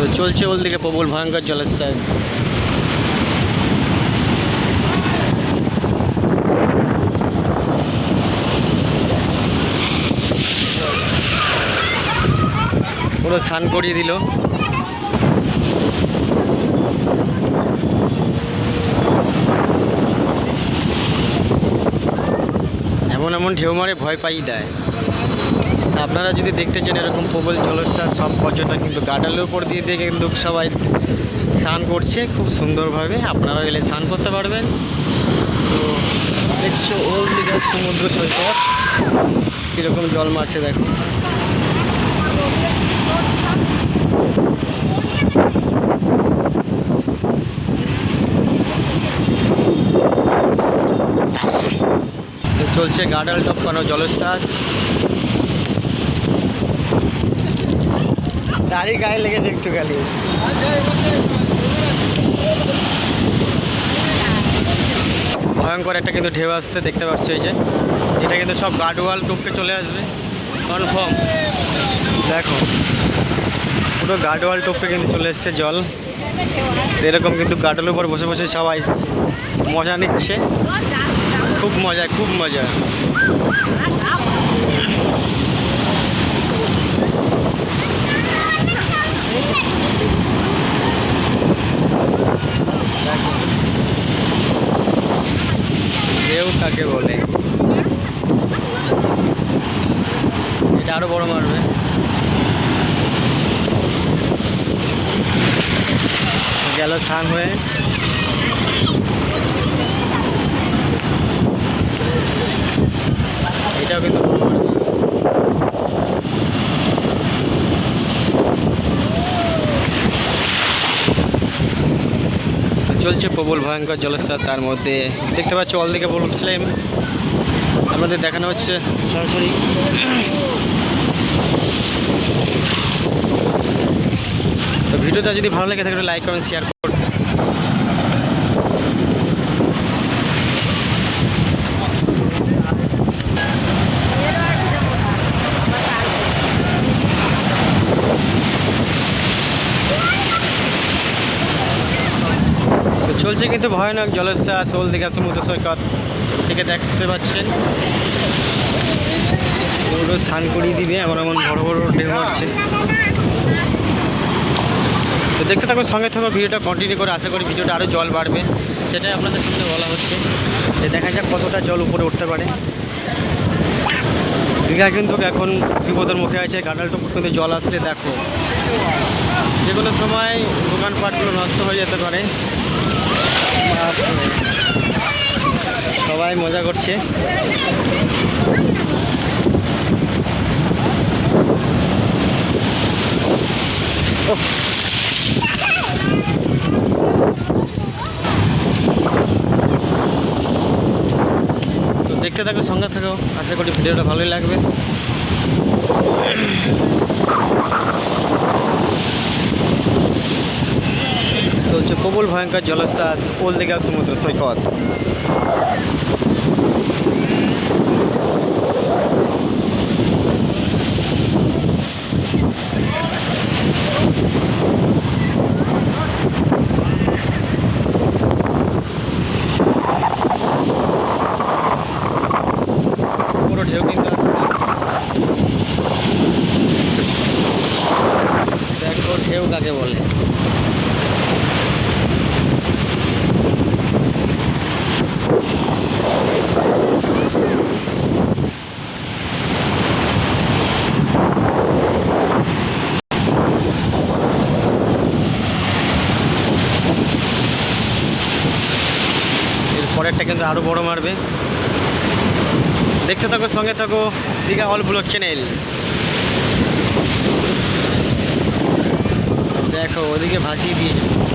তো চলছে ওল দিকে প্রবল ভয়ঙ্কর জলোচ্ছ্বাস পুরো স্নান করিয়ে দিল। এমন এমন ঢেউ মারে ভয় পাই দেয়। আপনারা যদি দেখতে চান এরকম প্রবল জলোচ্ছ্বাস, সব পর্যটক কিন্তু গাডালের উপর দিয়ে দিয়ে কিন্তু সবাই স্নান করছে খুব সুন্দরভাবে। আপনারা এলে স্নান করতে পারবেন। তো দেখছ ওল দিঘার সমুদ্র সৈকত। কীরকম জল মারছে দেখো চলছে গাডাল টপকানো জলোচ্ছ্বাস। তারই গায়ে লেগেছে একটু খালি ভয়ঙ্কর একটা কিন্তু ঢেউ আসছে, দেখতে পাচ্ছ এই যে। এটা কিন্তু সব গার্ডওয়াল টপকে চলে আসবে। কনফার্ম দেখো, পুরো গার্ডওয়াল টপকে কিন্তু চলে এসছে জল। এরকম কিন্তু গার্ডের উপর বসে বসে সবাই মজা নিচ্ছে। খুব মজা খুব মজা দেখো ঢেউ কাকে বলে আরও বড় মারবে। গেল স্নান হয়ে। এটাও কিন্তু চলছে প্রবল ভয়ঙ্কর জলস্থার তার মধ্যে দেখতে পাচ্ছ অল দিকে বলছিলাম আমাদের দেখানো হচ্ছে সরাসরি। তো ভিডিওটা যদি ভালো লাগে থাকে লাইক কমেন্ট শেয়ার করুন। চলছে কিন্তু ভয়ানক জলোচ্ছ্বাস ওল দীঘা সমুদ্র সৈকত। থেকে দেখতে পাচ্ছেন। পুরো স্নান করিয়ে দিবে এমন এমন বড় বড় ঢেউ আছে তো দেখতে থাকো সঙ্গে থাকো ভিডিওটা কন্টিনিউ করে আশা করি ভিডিওটা আরও জল বাড়বে। সেটাই আপনাদের সামনে বলা হচ্ছে। যে দেখা যাক কতটা জল উপরে উঠতে পারে। দীঘা কিন্তু এখন বিপদের মুখে আছে, কাঁঠালটুকু কিন্তু জল আসলে দেখো। যে কোনো সময় দোকানপাটগুলো নষ্ট হয়ে যেতে পারে। সবাই মজা করছে। তো দেখতে থাকো, সঙ্গে থাকো। আশা করি ভিডিওটা ভালোই লাগবে। চলছে প্রবল ভয়ঙ্কর জলোচ্ছ্বাস ওল দিঘা সমুদ্র সৈকত। ঢেউ কিন্তু আসছে দেখো ঢেউ কাকে বলে পরেরটা কিন্তু আরও বড় মারবে। দেখতে থাকো, সঙ্গে থাকো, দীঘা অল ব্লক চ্যানেল। দেখো, ওদিকে ভাসিয়ে দিয়েছে।